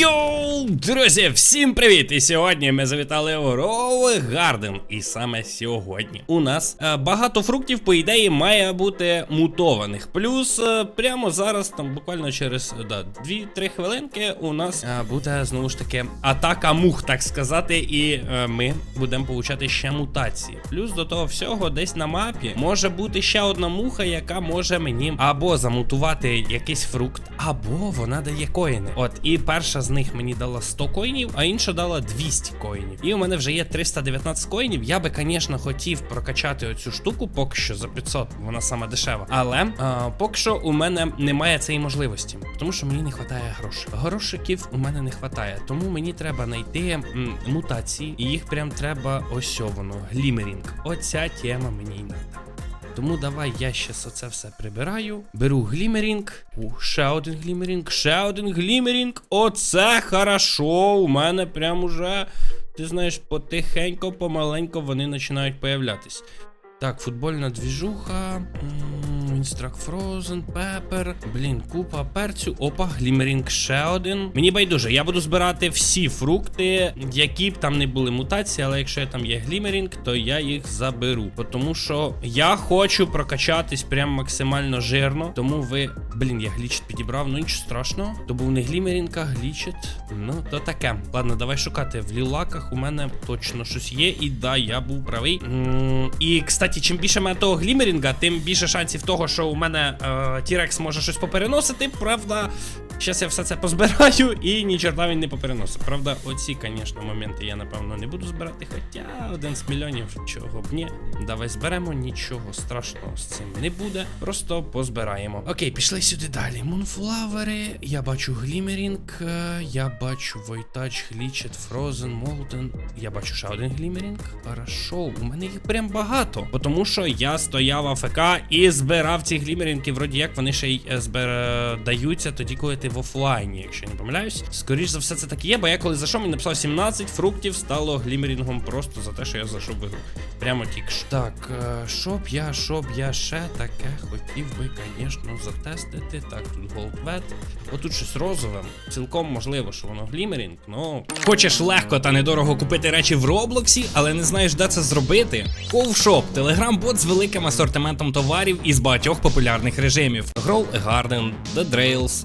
Йоу, друзі, всім привіт! І сьогодні ми завітали у Роули Гарден. І саме сьогодні у нас е, багато фруктів, по ідеї, має бути мутованих. Плюс е, прямо зараз, там буквально через да, 2-3 хвилинки, у нас е, буде знову ж таки атака мух, так сказати, і ми будемо получати ще мутації. Плюс до того всього, десь на мапі може бути ще одна муха, яка може мені або замутувати якийсь фрукт, або вона дає коїни. От, і перша з них мені дала 100 коїнів, а інша дала 200 коїнів. І у мене вже є 319 коїнів. Я би, звісно, хотів прокачати оцю штуку поки що за 500, вона сама дешева. Але а, поки що у мене немає цієї можливості, тому що мені не вистачає грошей. Грошиків у мене не вистачає, тому мені треба знайти м, мутації, і їх прям треба ось глімерінг. Оця тема мені й надо. Тому давай я щас оце все прибираю. Беру глімерінг. Ух, ще один глімерінг, ще один глімерінг. Оце хорошо. У мене прям уже, ти знаєш, потихенько, помаленько вони починають появлятись. Так, футбольна двіжуха. Інстрак Фрозен, Пепер. Блін, купа перцю. Опа, глімерінг ще один. Мені байдуже, я буду збирати всі фрукти, які б там не були мутації, але якщо там є глімерінг, то я їх заберу. Тому що я хочу прокачатись прям максимально жирно. Тому ви. Блін, я глічит підібрав, ну нічого страшного. То був не глімерінг, а глічит. Ну, то таке. Ладно, давай шукати. В лілаках у мене точно щось є. І да, я був правий. І, кстати, чим більше мене того глімерінга, тим більше шансів того, що у мене Тірекс може щось попереносити. Правда, зараз я все це позбираю і ні чорта він не попереносить. Правда, оці, звісно, моменти я напевно не буду збирати. Хоча один з мільйонів чого б ні. Давай зберемо, нічого страшного з цим не буде. Просто позбираємо. Окей, пішли сюди далі. Мунфлавери, я бачу глімерінг, е, я бачу Войтач, Глічет, Фрозен, Молден. Я бачу ще один глімерінг. Хорошо, у мене їх прям багато. Тому що я стояв АФК і збирав ці глімерінги, вроді як вони ще й е, даються тоді, коли ти в офлайні, якщо я не помиляюсь. Скоріш за все, це так і є, бо я коли зайшов, мені написав 17 фруктів, стало глімерінгом просто за те, що я зайшов в ігру. Прямо що. Так, е, що б я, що б я ще таке хотів би, звісно, затестити. Так, тут голдвет. Отут щось розове. Цілком можливо, що воно глімерінг, ну. Хочеш легко та недорого купити речі в Роблоксі, але не знаєш, де це зробити? Ковшоп телеграм-бот з великим асортиментом товарів із багатьох популярних режимів: Grow Garden, The Drails,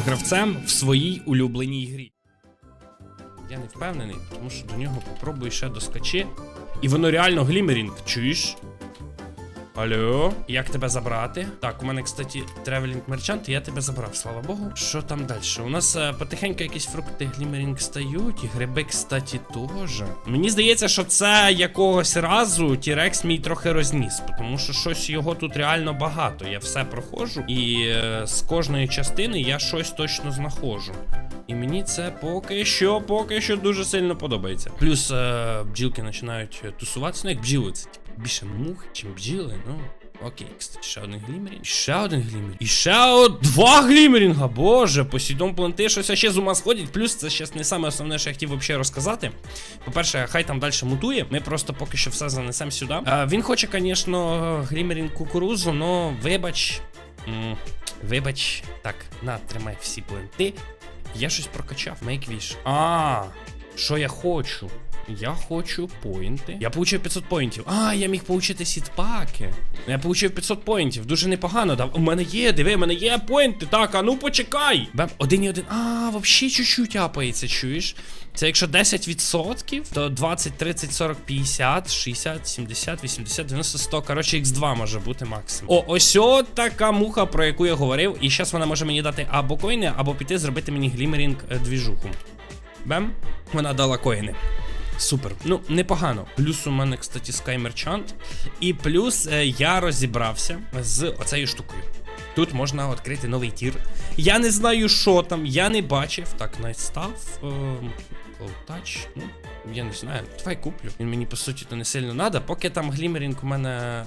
гравцем в своїй улюбленій грі. Я не впевнений, тому що до нього попробую ще доскочи. І воно реально глімерінг, чуєш? Алло, як тебе забрати? Так, у мене, кстати, тревелінг мерчант, і я тебе забрав, слава Богу. Що там далі? У нас е, потихеньку якісь фрукти глімерінг стають, і гриби, кстати, теж. Мені здається, що це якогось разу Тірекс мій трохи розніс, тому що щось його тут реально багато. Я все проходжу, і е, з кожної частини я щось точно знаходжу. І мені це поки що, поки що дуже сильно подобається. Плюс е, бджілки починають тусуватися, ну як бджіли, це типу, більше мух, чим бджіли, ну. Окей, кстати, ще один глімерінг. Ще один глімерінг. І ще од... два глімерінга. Боже, посідом планти щось ще з ума сходять. Плюс це ще не саме основне, що я хотів взагалі розказати. По-перше, хай там далі мутує. Ми просто поки що все занесемо сюди. А, він хоче, звісно, глімерінг кукурузу, но вибач. М, вибач. Так, на, тримай всі планти. Я щось прокачав, make wish. А, що я хочу? Я хочу поінти. Я получив 500 поінтів. А, я міг получити сітпаки. Я получив 500 поінтів. Дуже непогано. Да, у мене є, диви, у мене є поінти. Так, а ну почекай. Бем, один і один. А, взагалі чуть-чуть апається, чуєш? Це якщо 10%, то 20, 30, 40, 50, 60, 70, 80, 90, 100. Коротше, x2 може бути максимум. О, ось о така муха, про яку я говорив. І зараз вона може мені дати або коїни, або піти зробити мені глімерінг е, двіжуху. Бем, вона дала коїни. Супер. Ну, непогано. Плюс у мене, кстати, Sky Merchant. І плюс е, я розібрався з оцею штукою. Тут можна відкрити новий тір. Я не знаю, що там, я не бачив. Так, настав. Ем, Тач. Ну, я не знаю. Давай куплю. Він мені по суті то не сильно треба. Поки там глімерінг у мене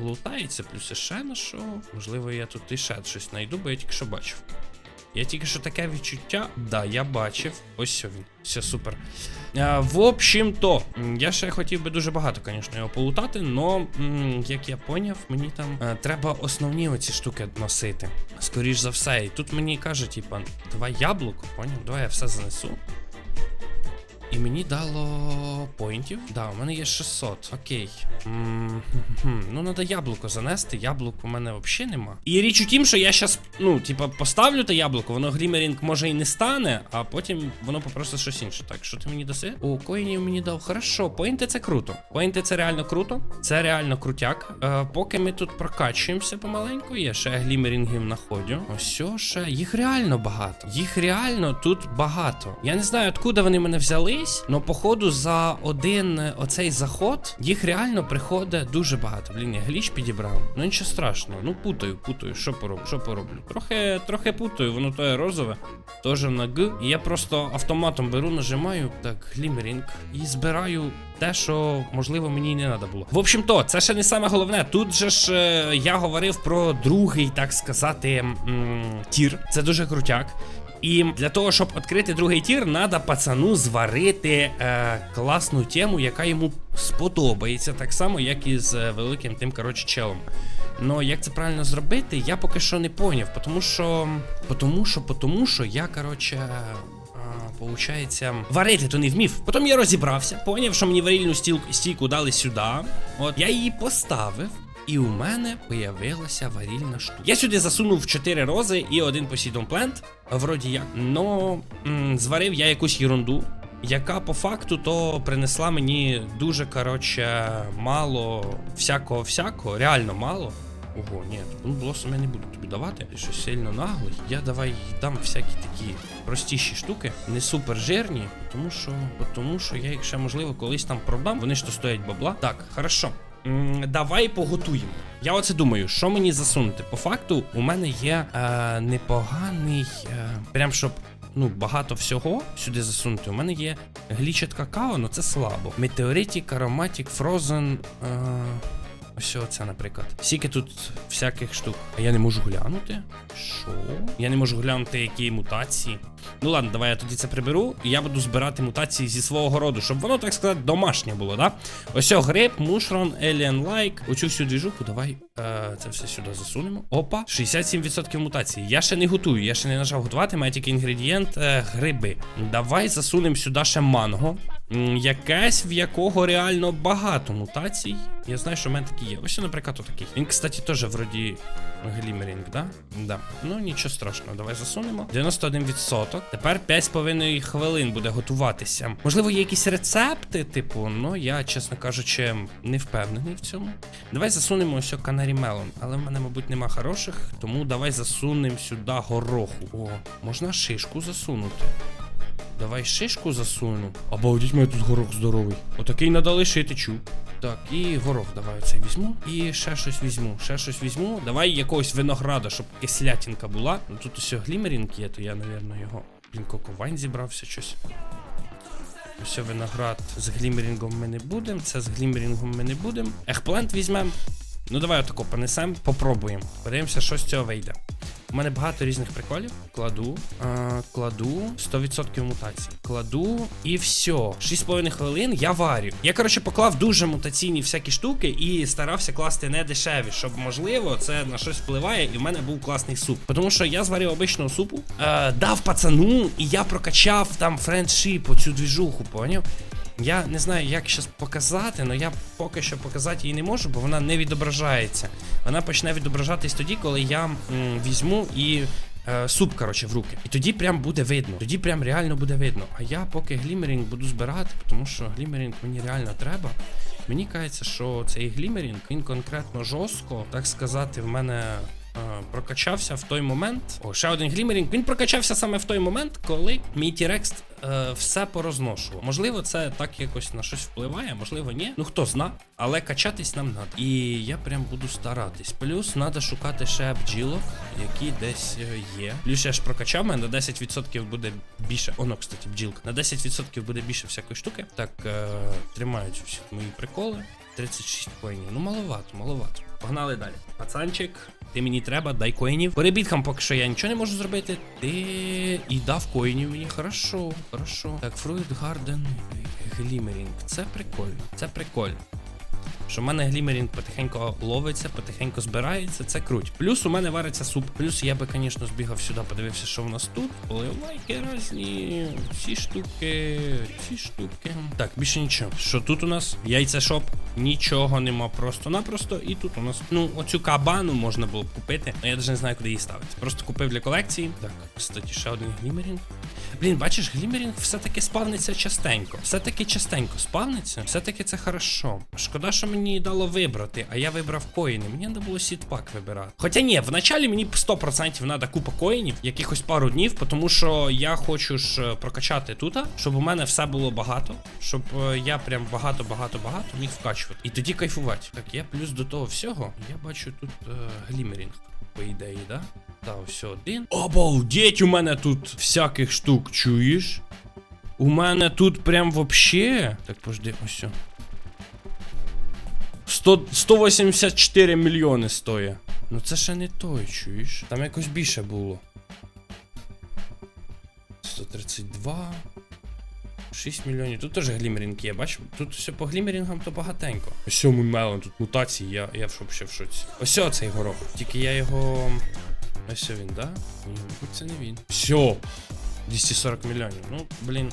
лутається, плюс ще на що. Можливо, я тут і ще щось знайду, бо я тільки що бачив. Я тільки що таке відчуття. Да, я бачив. Ось він. Все супер. А, в общем-то, я ще хотів би дуже багато, звісно, його полутати, але, як я поняв, мені там е, треба основні оці штуки носити. Скоріш за все. І тут мені кажуть, типа, давай яблуко, поняв? Давай я все занесу. І мені дало поінтів. Да, у мене є 600. Окей. М, хм, Ну, треба яблуко занести. Яблук у мене взагалі нема. І річ у тім, що я зараз, ну, типа, поставлю те яблуко, воно глімерінг може і не стане, а потім воно попросить щось інше. Так, що ти мені даси? О, коїнів мені дав. Хорошо, поінти це круто. Поінти це реально круто. Це реально крутяк. Е, поки ми тут прокачуємося помаленьку, є ще глімерінгів находю. Ось ще. Їх реально багато. Їх реально тут багато. Я не знаю, откуда вони мене взялись, але походу за один е, оцей заход їх реально приходить дуже багато. Блін, я гліч підібрав. Ну нічого страшного. Ну путаю, путаю. Що пороблю? Що пороблю? Трохи, трохи путаю, воно то є розове, теж на Г. І я просто автоматом беру, нажимаю так, глімерінг і збираю те, що можливо мені не треба було. В общем то, це ще не саме головне. Тут же ж е, я говорив про другий, так сказати, м, тір. Це дуже крутяк. І для того, щоб відкрити другий тір, треба пацану зварити е, класну тему, яка йому сподобається, так само, як і з е, великим тим, коротше, челом. Ну, як це правильно зробити, я поки що не поняв, тому що. Потому що, потому що я, коротше. а, Получається, варити то не вмів. Потім я розібрався, поняв, що мені варільну стійку дали сюди. От я її поставив. І у мене появилася варільна штука. Я сюди засунув 4 рози і один посідом плент. Вроді як. Но м, зварив я якусь ерунду, яка по факту то принесла мені дуже коротше мало всякого всякого, реально мало. Ого, ні, ну блосом я не буду тобі давати. Ти щось сильно наглий. Я давай дам всякі такі простіші штуки, не супер жирні, тому що, тому що я їх ще можливо колись там продам. Вони ж то стоять бабла. Так, хорошо. Давай поготуємо. Я оце думаю, що мені засунути. По факту, у мене є е, непоганий, е, прям щоб. Ну, багато всього сюди засунути. У мене є глічет какао, але це слабо. Метеоритік, ароматік, фрозен. Е, ось оце, наприклад. Скільки тут всяких штук. А я не можу глянути. Що? Я не можу глянути, які мутації. Ну ладно, давай я тоді це приберу, і я буду збирати мутації зі свого роду, щоб воно, так сказати, домашнє було, да? Ось гриб, мушрон, alien лайк. Оцю всю двіжуху, давай е, це все сюди засунемо. Опа, 67% мутацій. Я ще не готую, я ще не нажав готувати, має тільки інгредієнт е, гриби. Давай засунемо сюди ще манго. Якесь, в якого реально багато мутацій. Я знаю, що в мене такі є. Ось, наприклад, отакий. Він, кстати, теж вроді глімерінг, да? Да. Ну нічого страшного, давай засунемо. 91%. Тепер 5,5 хвилин буде готуватися. Можливо, є якісь рецепти, типу, ну я, чесно кажучи, не впевнений в цьому. Давай засунемо ось канарі мелон. Але в мене, мабуть, нема хороших, тому давай засунемо сюди гороху. О, можна шишку засунути. Давай шишку засуну. Обалдіть мене тут горох здоровий. Отакий надо лишити, чу. Так, і горох давай оцей візьму. І ще щось візьму. Ще щось візьму. Давай якогось винограда, щоб кислятінка була. Ну тут усе глімерінг є, то я, напевно, його. Блін, коковайн зібрався щось. Ось виноград з глімерінгом ми не будемо. Це з глімерінгом ми не будемо. Ехплент візьмемо. Ну давай отако понесемо, попробуємо. Подивимося, що з цього вийде. У мене багато різних приколів. Кладу, а, кладу 100% мутацій. Кладу і все. 6,5 хвилин я варю. Я, коротше, поклав дуже мутаційні всякі штуки і старався класти не дешеві, щоб можливо це на щось впливає, і в мене був класний суп. Тому що я зварив обичного супу, е, дав пацану, і я прокачав там френдшип, оцю двіжуху, поняв? Я не знаю, як зараз показати, але я поки що показати її не можу, бо вона не відображається. Вона почне відображатись тоді, коли я м, візьму і е, суп, коротше, в руки. І тоді прям буде видно. Тоді прям реально буде видно. А я поки глімерінг буду збирати, тому що глімерінг мені реально треба. Мені кажеться, що цей глімерінг, він конкретно жорстко, так сказати, в мене. е, Прокачався в той момент. О, ще один глімерінг. Він прокачався саме в той момент, коли мій Тірекс е, все порозношував. Можливо, це так якось на щось впливає, можливо, ні. Ну хто зна, але качатись нам треба. І я прям буду старатись. Плюс треба шукати ще бджілок, які десь е, є. Плюс я ж прокачав, мене на 10% буде більше. Оно, кстати, бджілка. На 10% буде більше всякої штуки. Так, е, тримають всі мої приколи. 36 коїнів. Ну, маловато, маловато. Погнали далі. Пацанчик, ти мені треба, дай коїнів. По ребіткам поки що я нічого не можу зробити. Ти і дав коїнів мені. Хорошо, хорошо. Так, Фруїт Гарден Глімерінг. Це прикольно. Це прикольно. Що в мене глімерінг потихеньку ловиться, потихеньку збирається, це круть. Плюс у мене вариться суп. Плюс я би, звісно, збігав сюди, подивився, що в нас тут. Поливайки різні, ці штуки, ці штуки. Так, більше нічого. Що тут у нас? Яйця шоп. Нічого нема просто-напросто. І тут у нас, ну, оцю кабану можна було б купити. але я навіть не знаю, куди її ставити. Просто купив для колекції. Так, кстати, ще один глімерінг. Блін, бачиш, глімерінг все-таки спавниться частенько. Все-таки частенько спавниться. Все-таки це хорошо. Шкода, що мені дало вибрати, а я вибрав коїни. Мені треба було сітпак вибирати. Хоча ні, вначалі мені 100% треба купа коїнів, якихось пару днів, тому що я хочу ж е, прокачати тут, щоб у мене все було багато, щоб е, я прям багато-багато-багато міг вкачувати. І тоді кайфувати. Так, я плюс до того всього, я бачу тут е, глімерінг, по ідеї, да? Та, ось один. Обалдеть, у мене тут всяких штук, чуєш? У мене тут прям вообще. Так, пожди, ось. 100, 184 мільйони стоїть. Ну це ще не той, чуєш? Там якось більше було. 132. 6 мільйонів. Тут теж глімерінг є, бач? Тут все по глімерінгам то багатенько. Ось мунмелон, тут мутації, я, я в шоці. Ось цей горох. Тільки я його. Ось він, да? Ні, це не він. Все. 240 мільйонів. Ну, блін.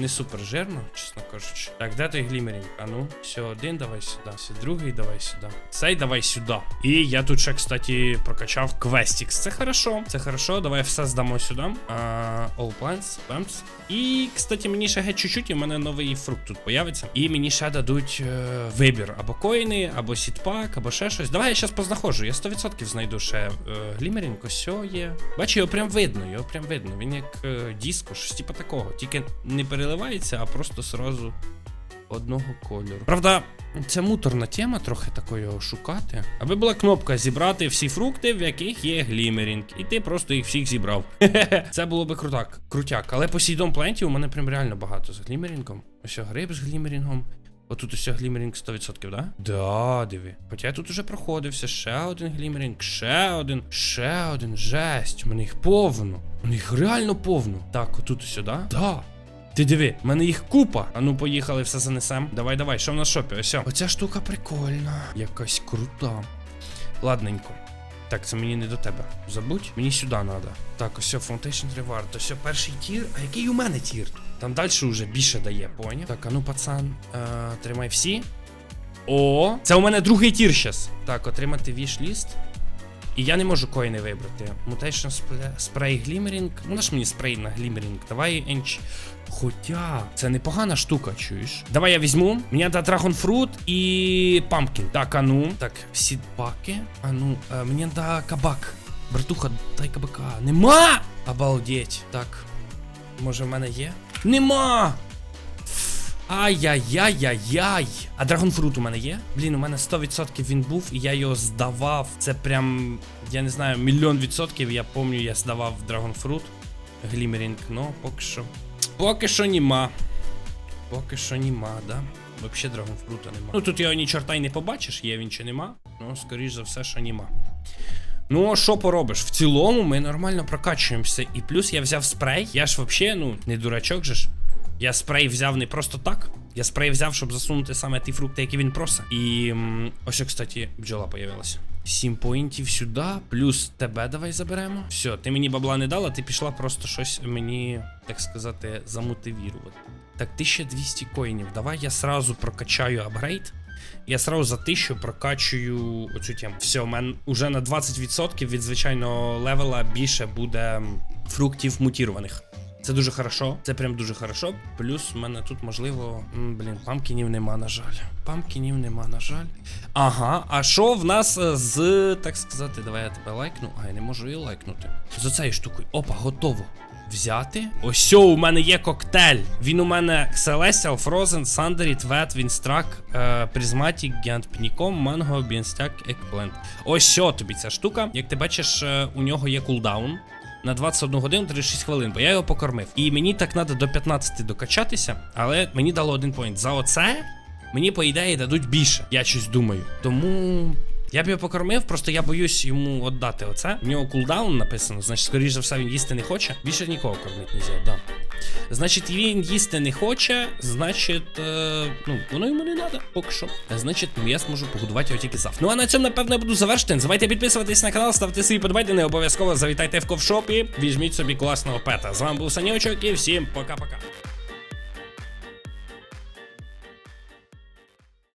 Не супер жирно, чесно кажучи. Так, де той глімерінг? А ну, все, один давай сюди, все другий давай сюди. Цей давай сюди. І я тут ще, кстати, прокачав квестікс. Це хорошо. Це хорошо. Давай все здамо сюди. А, all plants, plants. І, кстати, мені ще геть чуть-чуть, і в мене новий фрукт тут появиться. І мені ще дадуть е, вибір або коїни, або сітпак, або ще щось. Давай я зараз познаходжу. Я 100% знайду ще е, глімерінг. Ось є. Бачу, його прям видно, його прям видно. Він як е, диско, щось типу такого. Тільки не переливається, а просто сразу одного кольору. Правда, це муторна тема, трохи такої шукати. Аби була кнопка зібрати всі фрукти, в яких є глімерінг, і ти просто їх всіх зібрав. Це було би крутак, крутяк. Але по сійдом пленті у мене прям реально багато з глімерінгом. Ось гриб з глімерінгом. Отут ось глімерінг 100%, да? Да, диви. Хоча я тут уже проходився. Ще один глімерінг, ще один, ще один. Жесть. У мене їх повно. У них реально повно. Так, отут ось, да? Ти диви, в мене їх купа. А ну поїхали, все занесем. Давай, давай, що в нас шопі? Ось. Оця штука прикольна. Якась крута. Ладненько. Так, це мені не до тебе. Забудь, мені сюди треба. Так, ось Foundation Reward. Ось перший тір. А який у мене тір? Там далі вже більше дає, поняв? Так, а ну, пацан, е, тримай всі. О, це у мене другий тір щас. Так, отримати віш-ліст. І я не можу коїни вибрати. Mutation спрей глімерінг. Ну наш мені спрей на глімерінг. Давай енч. Хоча це непогана штука, чуєш? Давай я візьму. Мені треба драгонфрут і пампкін. Так, а ну. Так, сідбаки. А ну, е, мені треба кабак. Братуха, дай кабака. Нема! Обалдеть. Так. Може в мене є? Нема! Ай-яй-яй-яй-яй. А драгонфрут у мене є? Блін, у мене 100% він був, і я його здавав. Це прям, я не знаю, мільйон відсотків. Я пам'ятаю, я здавав драгонфрут. Глімерінг, ну, поки що. Поки що нема. Поки що нема, да? Вообще драгонфрута нема. Ну тут його ні чорта й не побачиш, є він чи нема. Ну, скоріш за все, що нема. Ну, а що поробиш? В цілому ми нормально прокачуємося. І плюс я взяв спрей. Я ж взагалі, ну, не дурачок же ж. Я спрей взяв не просто так. Я спрей взяв, щоб засунути саме ті фрукти, які він просить. І ось, кстати, бджола появилася. 7 поінтів сюди, плюс тебе давай заберемо. Все, ти мені бабла не дала, ти пішла просто щось мені, так сказати, замотивірувати. Так, 1200 коїнів. Давай я сразу прокачаю апгрейд. Я сразу за 1000 прокачую оцю тему. Все, у мене вже на 20% від звичайного левела більше буде фруктів мутірованих. Це дуже хорошо, це прям дуже хорошо. Плюс в мене тут, можливо, м, блін, памкінів нема, на жаль. Памкінів нема, на жаль. Ага, а що в нас е, з, так сказати, давай я тебе лайкну. А, я не можу її лайкнути. З оцею штукою. Опа, готово. взяти. Ось у мене є коктейль. Він у мене Celestial, Frozen, Sundered, Wet, Winstruck, е, Prismatic, Giant Pnicom, Mango, Beanstalk, Eggplant. Ось що тобі ця штука. Як ти бачиш, е, у нього є кулдаун. На 21 годину 36 хвилин, бо я його покормив. І мені так треба до 15 докачатися, але мені дало один поінт. За оце мені, по ідеї, дадуть більше. Я щось думаю. Тому я б його покормив, просто я боюсь йому віддати оце. В нього кулдаун написано, значить, скоріш за все, він їсти не хоче. Більше нікого кормити не можна, да. Значить, він їсти не хоче, значить, е, ну, воно йому не треба, поки що. Значить, ну, я зможу погодувати його тільки завтра. Ну а на цьому, напевно, я буду завершити. Не підписуватись на канал, ставте свої подобайки, не обов'язково завітайте в ковшоп і візьміть собі класного пета. З вами був Санючок і всім пока-пока.